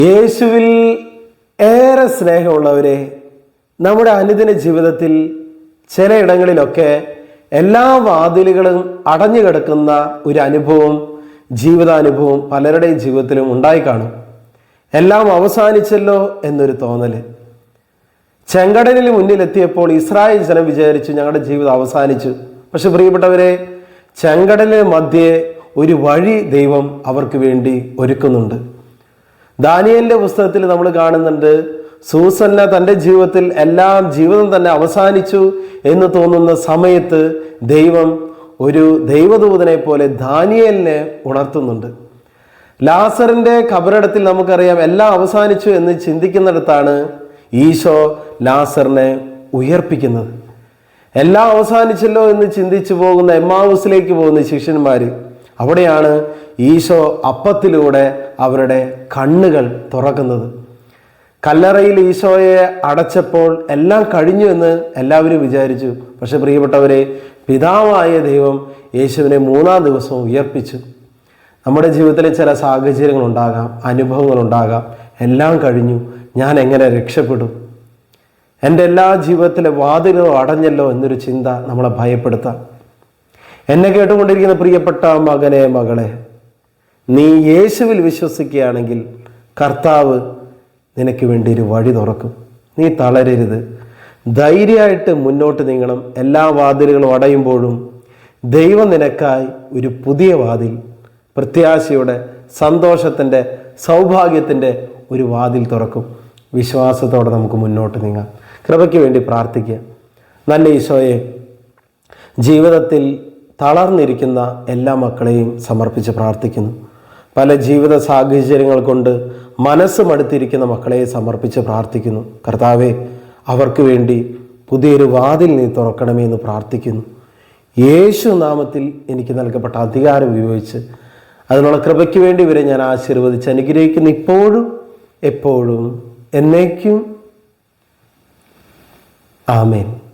യേശുവിൽ ഏറെ സ്നേഹമുള്ളവരെ നമ്മുടെ അനുദിന ജീവിതത്തിൽ ചിലയിടങ്ങളിലൊക്കെ എല്ലാ വാതിലുകളും അടഞ്ഞു കിടക്കുന്ന ഒരു അനുഭവം ജീവിതാനുഭവം പലരുടെയും ജീവിതത്തിലും ഉണ്ടായി കാണും എല്ലാം അവസാനിച്ചല്ലോ എന്നൊരു തോന്നൽ ചെങ്കടലിന് മുന്നിലെത്തിയപ്പോൾ ഇസ്രായേൽ ജനം വിചാരിച്ചു ഞങ്ങളുടെ ജീവിതം അവസാനിച്ചു. പക്ഷെ പ്രിയപ്പെട്ടവരെ ചെങ്കടലിന് മധ്യേ ഒരു വഴി ദൈവം അവർക്ക് വേണ്ടി ഒരുക്കുന്നുണ്ട്. ദാനിയലിന്റെ പുസ്തകത്തിൽ നമ്മൾ കാണുന്നുണ്ട് സൂസന്ന തന്റെ ജീവിതത്തിൽ എല്ലാം ജീവിതം തന്നെ അവസാനിച്ചു എന്ന് തോന്നുന്ന സമയത്ത് ദൈവം ഒരു ദൈവദൂതനെ പോലെ ദാനിയലിനെ ഉണർത്തുന്നുണ്ട്. ലാസറിന്റെ കബറടത്തിൽ നമുക്കറിയാം എല്ലാം അവസാനിച്ചു എന്ന് ചിന്തിക്കുന്നിടത്താണ് ഈശോ ലാസറിനെ ഉയർപ്പിക്കുന്നത്. എല്ലാം അവസാനിച്ചല്ലോ എന്ന് ചിന്തിച്ചു പോകുന്ന എമ്മാവൂസിലേക്ക് പോകുന്ന ശിഷ്യന്മാര് അവിടെയാണ് ഈശോ അപ്പത്തിലൂടെ അവരുടെ കണ്ണുകൾ തുറക്കുന്നത്. കല്ലറയിൽ ഈശോയെ അടച്ചപ്പോൾ എല്ലാം കഴിഞ്ഞു എന്ന് എല്ലാവരും വിചാരിച്ചു. പക്ഷെ പ്രിയപ്പെട്ടവരെ പിതാവായ ദൈവം യേശുവിനെ മൂന്നാം ദിവസവും ഉയർപ്പിച്ചു. നമ്മുടെ ജീവിതത്തിലെ ചില അനുഭവങ്ങൾ ഉണ്ടാകാം. എല്ലാം കഴിഞ്ഞു. ഞാൻ എങ്ങനെ രക്ഷപ്പെടും? എന്റെ എല്ലാ ജീവിതത്തിലെ വാതിലോ അടഞ്ഞല്ലോ എന്നൊരു ചിന്ത നമ്മളെ ഭയപ്പെടുത്താം. എന്നെ കേട്ടുകൊണ്ടിരിക്കുന്ന പ്രിയപ്പെട്ട മകനെ മകളെ നീ യേശുവിൽ വിശ്വസിക്കുകയാണെങ്കിൽ കർത്താവ് നിനക്ക് വേണ്ടി ഒരു വഴി തുറക്കും. നീ തളരരുത്. ധൈര്യമായിട്ട് മുന്നോട്ട് നീങ്ങണം. എല്ലാ വാതിലുകളും അടയുമ്പോഴും ദൈവം നിനക്കായി ഒരു പുതിയ വാതിൽ പ്രത്യാശയുടെ സന്തോഷത്തിന്റെ സൗഭാഗ്യത്തിന്റെ ഒരു വാതിൽ തുറക്കും. വിശ്വാസത്തോടെ നമുക്ക് മുന്നോട്ട് നീങ്ങാം. കൃപയ്ക്ക് വേണ്ടി പ്രാർത്ഥിക്കുക നല്ല ഈശോയെ ജീവിതത്തിൽ തളർന്നിരിക്കുന്ന എല്ലാ മക്കളെയും സമർപ്പിച്ച് പ്രാർത്ഥിക്കുന്നു. പല ജീവിത സാഹചര്യങ്ങൾ കൊണ്ട് മനസ്സ് മടുത്തിരിക്കുന്ന മക്കളെ സമർപ്പിച്ച് പ്രാർത്ഥിക്കുന്നു. കർത്താവെ അവർക്ക് വേണ്ടി പുതിയൊരു വാതിൽ നീ തുറക്കണമേ എന്ന് പ്രാർത്ഥിക്കുന്നു. യേശു നാമത്തിൽ എനിക്ക് നൽകപ്പെട്ട അധികാരം ഉപയോഗിച്ച് അതിനുള്ള കൃപയ്ക്ക് വേണ്ടി ഇവരെ ഞാൻ ആശീർവദിച്ച് അനുഗ്രഹിക്കുന്നു ഇപ്പോഴും എപ്പോഴും എന്നേക്കും. ആമേൻ.